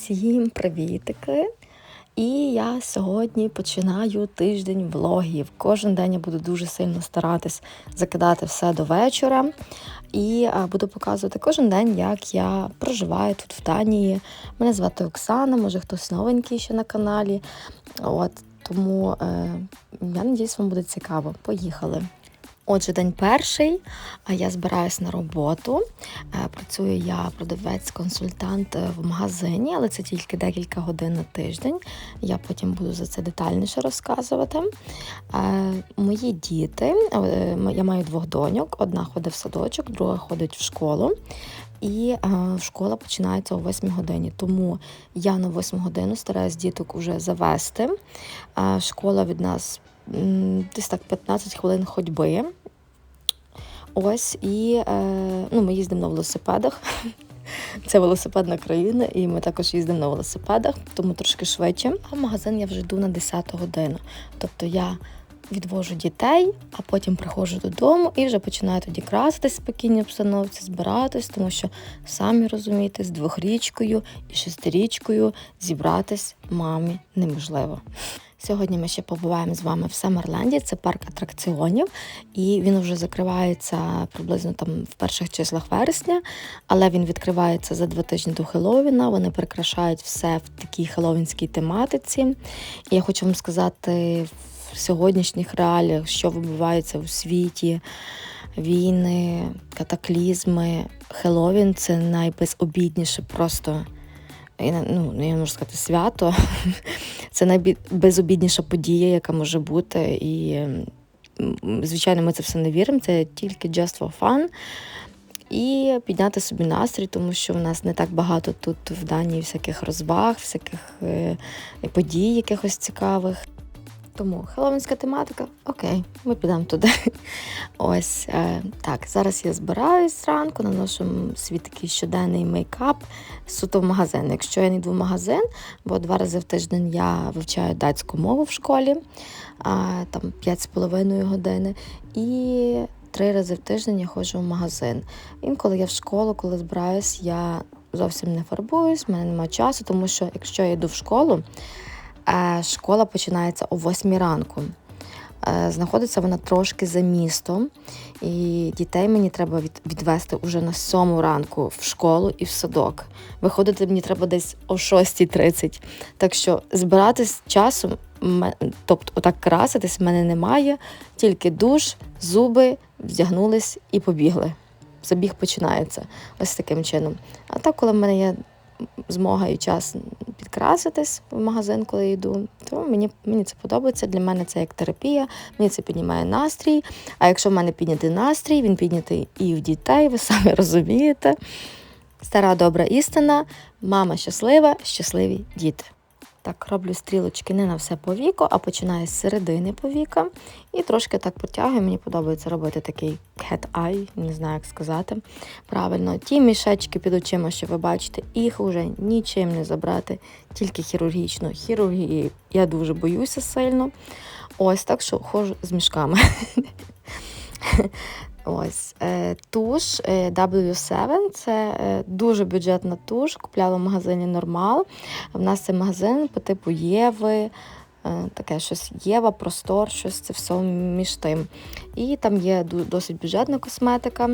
Всім привітики! І я сьогодні починаю тиждень влогів. Кожен день я буду дуже сильно старатись закидати все до вечора. І буду показувати кожен день, як я проживаю тут в Данії. Мене звати Оксана, може хтось новенький ще на каналі. От тому е, я надіюсь, вам буде цікаво. Поїхали. Отже, день перший, а я збираюсь на роботу. Е, Працюю я продавець-консультант е, в магазині, але це тільки декілька годин на тиждень. Я потім буду за це детальніше розказувати. Е, Мої діти, я маю двох доньок: одна ходить в садочок, друга ходить в школу. І школа починається о 8 годині. Тому я на 8 годину стараюсь діток уже завести. Школа від нас десь так 15 хвилин ходьби. Ось і е, ну, ми їздимо на велосипедах. Це велосипедна країна, і ми також їздимо на велосипедах, тому трошки швидше. А в магазин я вже йду на 10 годину. Тобто я відвожу дітей, а потім приходжу додому і вже починаю тоді краситись в спокійній обстановці, збиратись, тому що самі розумієте, з двохрічкою і шестирічкою зібратись мамі неможливо. Сьогодні ми ще побуваємо з вами в Самерленді. Це парк атракціонів, і він вже закривається приблизно там в перших числах вересня, але він відкривається за два тижні до Хеллоуіна. Вони прикрашають все в такій хеллоуінській тематиці. І я хочу вам сказати в сьогоднішніх реаліях, що відбувається у світі. Війни, катаклізми, Хеллоуін – це найбезобідніше просто ну, я можу сказати свято. Це найбезобідніша подія, яка може бути. І, звичайно, ми це все не віримо. Це тільки just for fun. І підняти собі настрій, тому що в нас не так багато тут в Данії всяких розваг, всяких е, подій, якихось цікавих. Тому хеллоуінська тематика, окей, ми підемо туди. Ось е, так. Зараз я збираюсь зранку, наношу свій такий щоденний мейкап суто в магазин. Якщо я не йду в магазин, бо два рази в тиждень я вивчаю датську мову в школі, там 5,5 години. І три рази в тиждень я ходжу в магазин. Інколи я в школу, коли збираюсь, я зовсім не фарбуюсь, в мене немає часу, тому що якщо я йду в школу. Е, Школа починається о 8 ранку. Е, Знаходиться вона трошки за містом, і дітей мені треба відвести уже на 7 ранку в школу і в садок. Виходити мені треба десь о 6.30. Так що збиратись часом, тобто отак краситись в мене немає, тільки душ, зуби, вдягнулись і побігли. Забіг починається ось таким чином. А так, коли в мене є змога і час підкраситись в магазин, коли йду, то мені мені це подобається. Для мене це як терапія, мені це піднімає настрій. А якщо в мене піднятий настрій, він піднятий і в дітей, ви самі розумієте. Стара добра істина, мама щаслива, щасливі діти. Так, роблю стрілочки не на все повіко, а починаю з середини повіка. І трошки так потягую. Мені подобається робити такий cat eye, не знаю, як сказати. Правильно, ті мішечки під очима, що ви бачите, їх вже нічим не забрати, тільки хірургічно. Хірургії я дуже боюся сильно. Ось так що ходжу з мішками. Ось е, туш е, W7 це е, дуже бюджетна туш. Купляла в магазині Нормал. В нас це магазин по типу Єви, таке щось Єва, простор, щось це все між тим. І там є досить бюджетна косметика.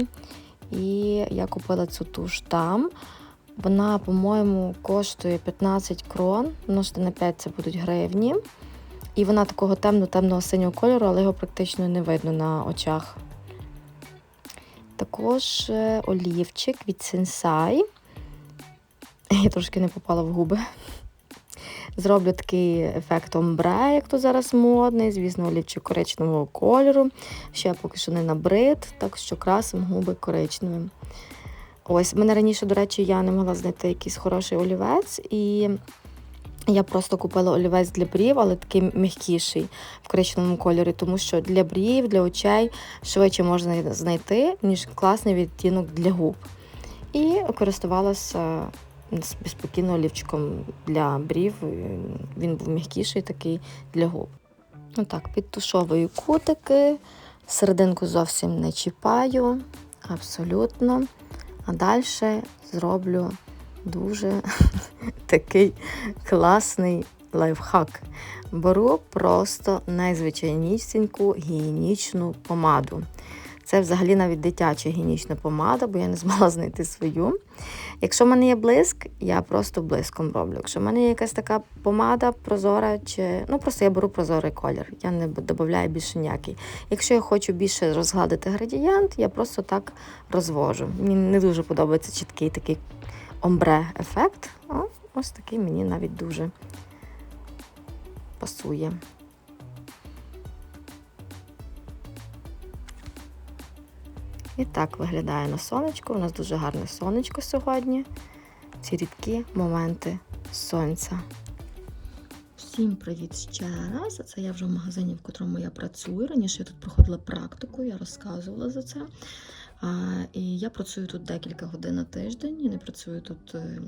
І я купила цю туш там. Вона, по-моєму, коштує 15 крон, множити на 5 це будуть гривні. І вона такого темно-темного синього кольору, але його практично не видно на очах. Також е, олівчик від Sensai. Я трошки не попала в губи. Зроблю такий ефект омбре, як то зараз модний, звісно, олівчик коричневого кольору. Ще поки що не набрид, так що красим губи коричневим. Ось, мене раніше, до речі, я не могла знайти якийсь хороший олівець, і я просто купила олівець для брів, але такий м'якіший в коричневому кольорі, тому що для брів, для очей швидше можна знайти, ніж класний відтінок для губ. І користувалася спокійно олівчиком для брів. Він був м'якіший такий для губ. Отак, підтушовую кутики, серединку зовсім не чіпаю, абсолютно. А далі зроблю дуже такий класний лайфхак. Беру просто найзвичайнісіньку гігієнічну помаду. Це взагалі навіть дитяча гігієнічна помада, бо я не змогла знайти свою. Якщо в мене є блиск, я просто блиском роблю. Якщо в мене є якась така помада прозора, чи ну просто я беру прозорий колір, я не додаю більше ніякий. Якщо я хочу більше розгладити градієнт, я просто так розвожу. Мені не дуже подобається чіткий такий омбре ефект. О, ось такий мені навіть дуже пасує. І так виглядає на сонечку. У нас дуже гарне сонечко сьогодні. Ці рідкі моменти сонця. Всім привіт ще раз. Це я вже в магазині, в котрому я працюю. Раніше я тут проходила практику, я розказувала за це. І я працюю тут декілька годин на тиждень. Я не працюю тут е,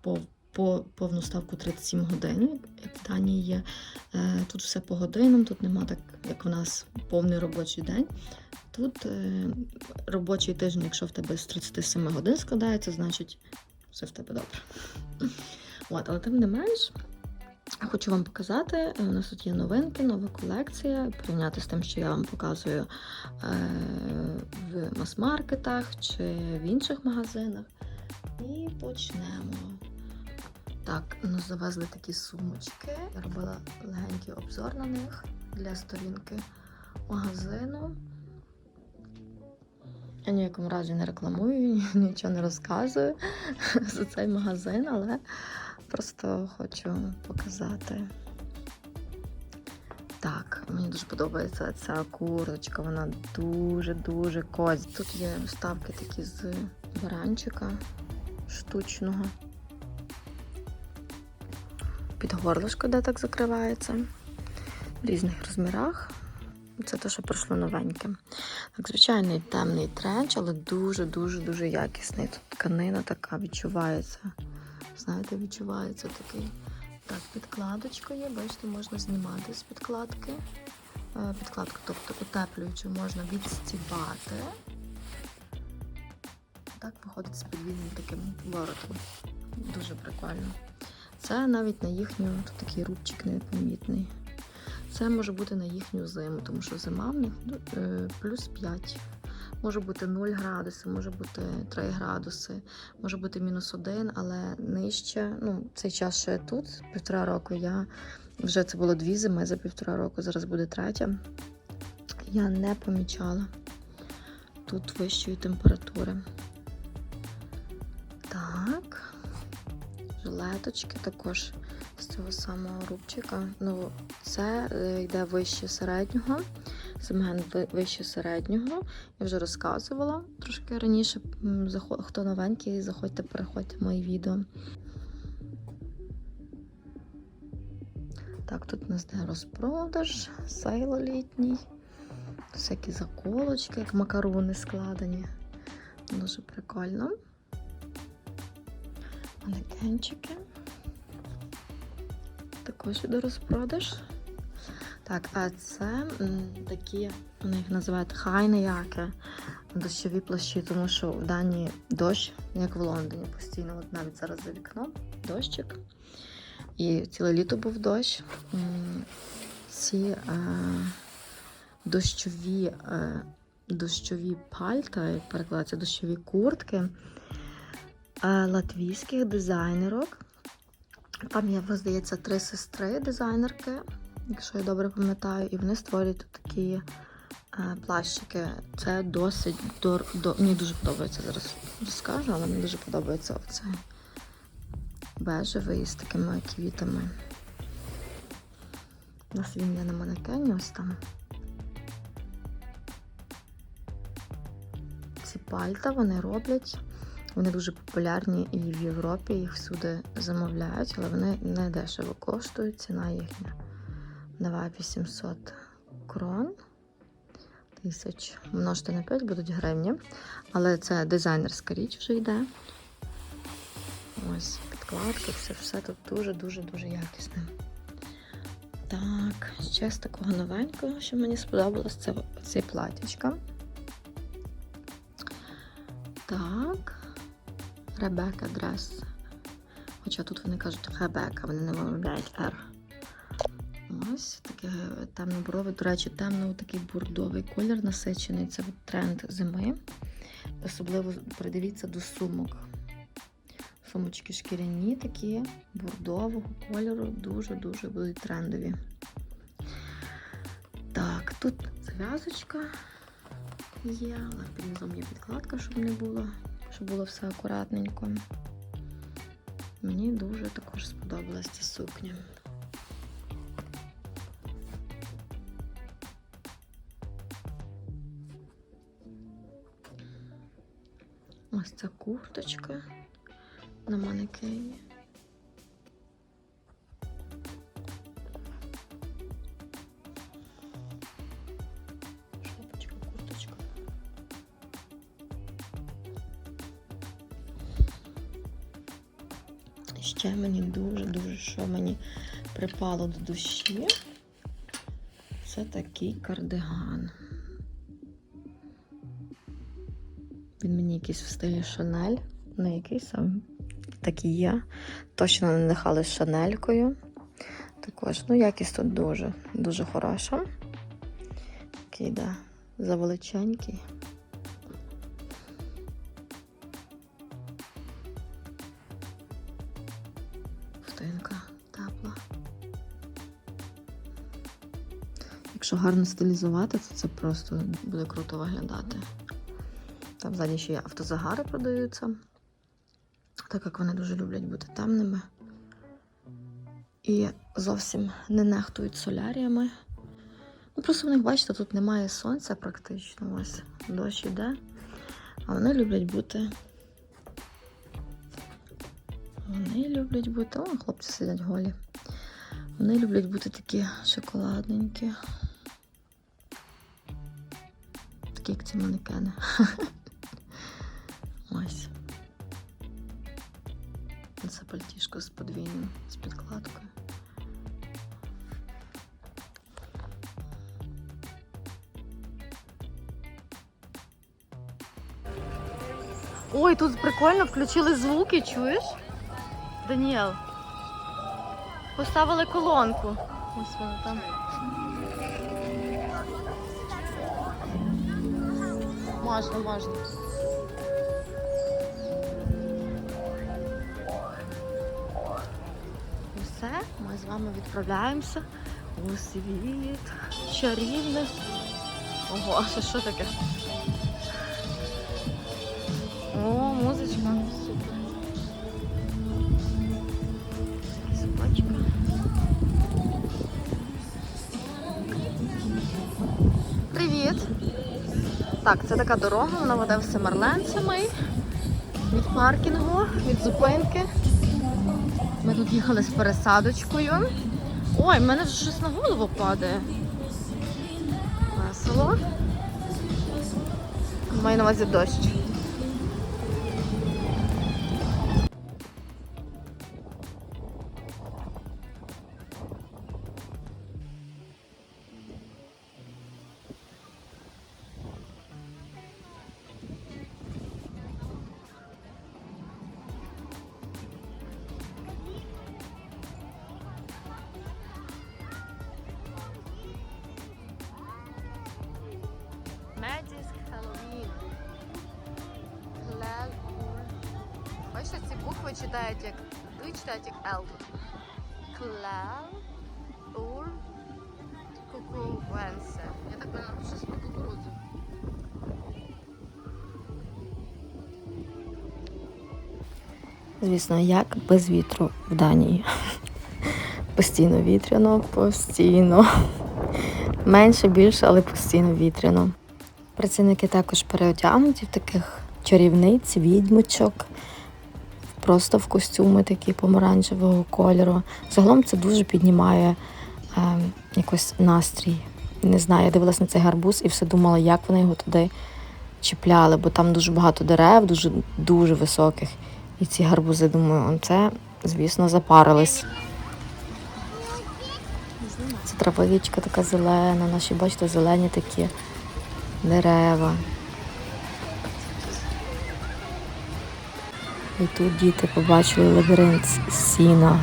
по, по повну ставку 37 годин, в Данії є. Е, Тут все по годинам, тут нема так, як в нас повний робочий день. Тут е, робочий тиждень, якщо в тебе з 37 годин складається, значить все в тебе добре. От, але тим не менш, хочу вам показати, е, у нас тут є новинки, нова колекція, порівняти з тим, що я вам показую е, в мас-маркетах чи в інших магазинах. І почнемо. Так, ну завезли такі сумочки. Я робила легенький обзор на них для сторінки магазину. Я ніякому разі не рекламую, нічого не розказую за цей магазин, але просто хочу показати. Так, мені дуже подобається ця курточка, вона дуже-дуже козь. Тут є вставки такі з баранчика штучного. Під горлышко, де так закривається. В різних розмірах. Це те, що пройшло новеньке. Так, звичайний темний тренч, але дуже-дуже-дуже якісний. Тут тканина така відчувається. Знаєте, відчувається такий. Так, підкладочка є, бачите, можна знімати з підкладки. Е, Підкладку, тобто утеплюючу, можна відстібати. Так виходить з підвійним таким воротом. Дуже прикольно. Це навіть на їхню тут такий рубчик непомітний. Це може бути на їхню зиму, тому що зима в них ну, е, плюс 5. Може бути 0 градусів, може бути 3 градуси, може бути мінус 1, але нижче. Ну, цей час ще тут, півтора року. Я вже це було дві зими за півтора року, зараз буде третя. Я не помічала тут вищої температури. Так, жилеточки також з цього самого рубчика. Ну, це е, йде вище середнього. Семген вище середнього. Я вже розказувала трошки раніше. Хто новенький, заходьте, переходьте в мої відео. Так, тут у нас де розпродаж, сейл літній. Всякі заколочки, як макарони складені. Дуже прикольно. Манекенчики. Також іде розпродаж. Так, а це такі, вони їх називають хайнеяки, дощові плащі, тому що в Данії дощ, як в Лондоні, постійно, от навіть зараз за вікном дощик. І ціле літо був дощ. Ці е, дощові, е, дощові пальта, як перекладається, дощові куртки е, латвійських дизайнерок. Там є, здається, три сестри дизайнерки, якщо я добре пам'ятаю, і вони створюють тут такі е, плащики. Це досить дор... до... Мені дуже подобається зараз розкажу, але мені дуже подобається оцей бежевий з такими квітами. У нас він є на манекені ось там. Ці пальта вони роблять. Вони дуже популярні і в Європі їх всюди замовляють, але вони не дешево коштують. Ціна їхня давай 800 крон. Тисяч. Множити на 5 будуть гривні. Але це дизайнерська річ вже йде. Ось підкладки, все, все тут дуже-дуже-дуже якісне. Так, ще з такого новенького, що мені сподобалось, це ці платічка. Так. Ребека Дрес хоча тут вони кажуть Хебек, а вони не вимовляють R. Ось таке темно-бурове, до речі, темно такий бурдовий колір насичений. Це тренд зими. Особливо придивіться до сумок. Сумочки шкіряні такі, бурдового кольору, дуже-дуже будуть трендові. Так, тут зав'язочка є, але низом є підкладка, щоб не було, щоб було все акуратненько. Мені дуже також сподобалась ця сукня. Ось ця курточка на манекені. Шапочка, курточка. Ще мені дуже-дуже, що мені припало до душі. Це такий кардиган. Він мені якийсь в стилі Шанель. Не якийсь сам такий є. Точно не надихали з шанелькою. Також, ну, якість тут дуже, дуже хороша. Такий, да, завеличенький. Втинка тепла. Якщо гарно стилізувати, то це просто буде круто виглядати. Там ззаді ще автозагари продаються, так як вони дуже люблять бути темними. І зовсім не нехтують соляріями. Ну, просто в них, бачите, тут немає сонця практично. Ось дощ іде. А вони люблять бути. Вони люблять бути. О, хлопці сидять голі. Вони люблять бути такі шоколадненькі. Такі, як ці манекени. Це пальтішко з подвійним, з підкладкою. Ой, тут прикольно включили звуки, чуєш? Даніел. Поставили колонку. Ось вона там. Можна, можна. Ми з вами відправляємося у світ чарівних. Ого, а що таке? О, музичка. Собачка. Привіт! Так, це така дорога, вона веде все Марленцями. Від паркінгу, від зупинки. Тут їхали з пересадочкою. Ой, в мене вже щось на голову падає. Весело. Маю на увазі дощ. Читають як L. Клел. Ур. Кукувенсе. Я так поняла, щось про кукурудзу. Звісно, як без вітру в Данії. Постійно вітряно, постійно. Менше, більше, але постійно вітряно. Працівники також переодягнуті в таких чарівниць, відьмочок, просто в костюми такі помаранчевого кольору. Загалом це дуже піднімає е, якось настрій. Не знаю, я дивилась на цей гарбуз і все думала, як вони його туди чіпляли, бо там дуже багато дерев, дуже дуже високих. І ці гарбузи, думаю, це, звісно, запарились. Це травичка така зелена, наші, бачите, зелені такі дерева. І тут діти побачили лабіринт сіна.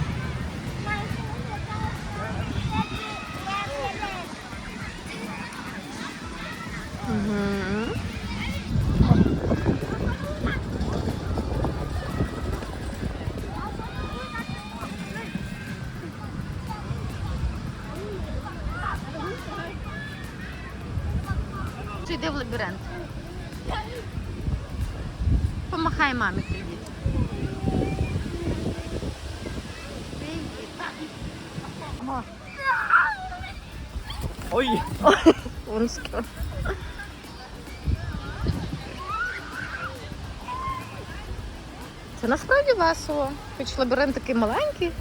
Це насправді весело. Хоч лабіринт такий маленький.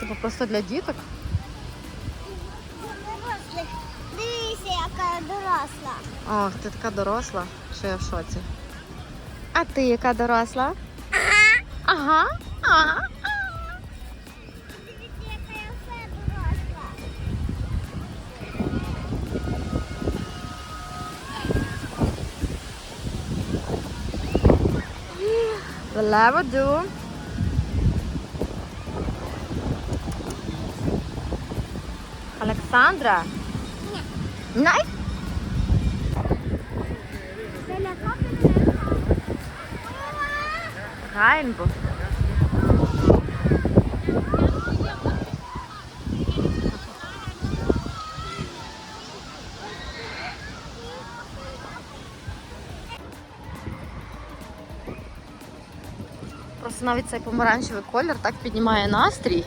Типу просто для діток. Дорослих. Дивися, яка доросла. Ох, ти така доросла, що я в шоці. А ти яка доросла? Ага. Ага. Дивіться, The Labrador. Alexandra. No. Knife? Rainbow. Навіть цей помаранчевий колір так піднімає настрій.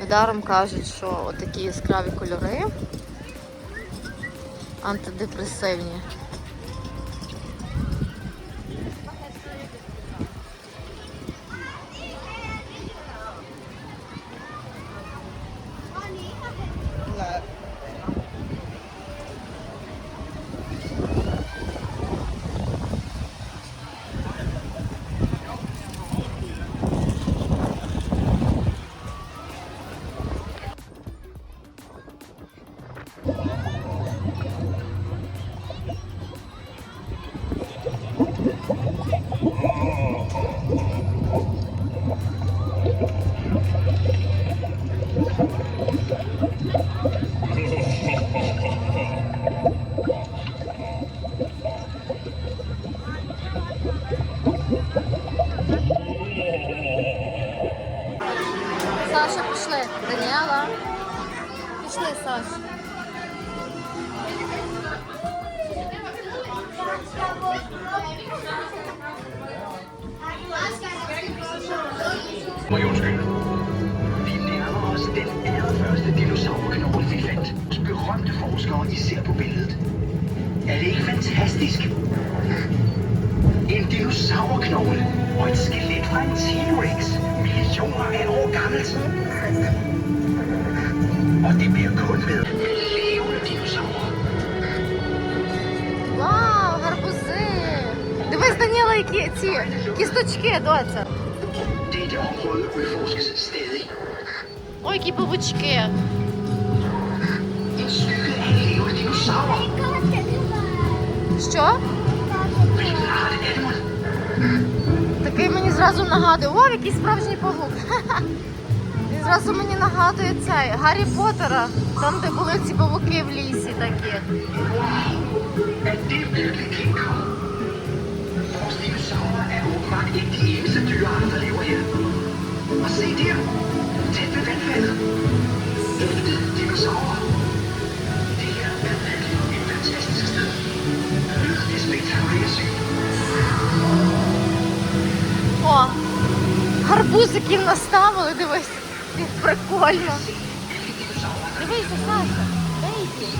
Недаром кажуть, що такі яскраві кольори антидепресивні. mesaj. Må jeg undskylde. Vi nærmer os den allerførste dinosaurknogle, vi fandt. De berømte forskere, I ser på billedet. Er det ikke fantastisk? En dinosaurknogle og et skelet fra en T-Rex. År gammelt. Які ці кісточки, доця. Dette område udforskes stadig. Ой, які павучки. En skygge af en levende dinosaur. Що? Такий мені зразу нагадує. О, який справжній павук. Він зразу мені нагадує цей Гаррі Поттера, там, де були ці павуки в лісі такі. Er er гарбузиків наставили, дивись. Прикольно. Дивися. Бейбі.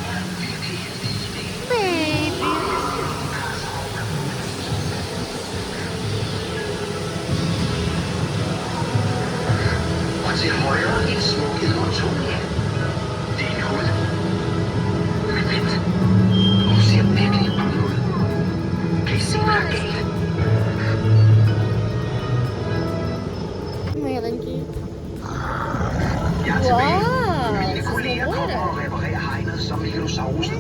til højre en smukket og tunge. Det er en hud. Men vent, hun ser virkelig brun ud. Kan I se, hvad der er galt? Jeg er tilbage. Как kolleger kommer og reparerer hegnet, så Megalosaurusen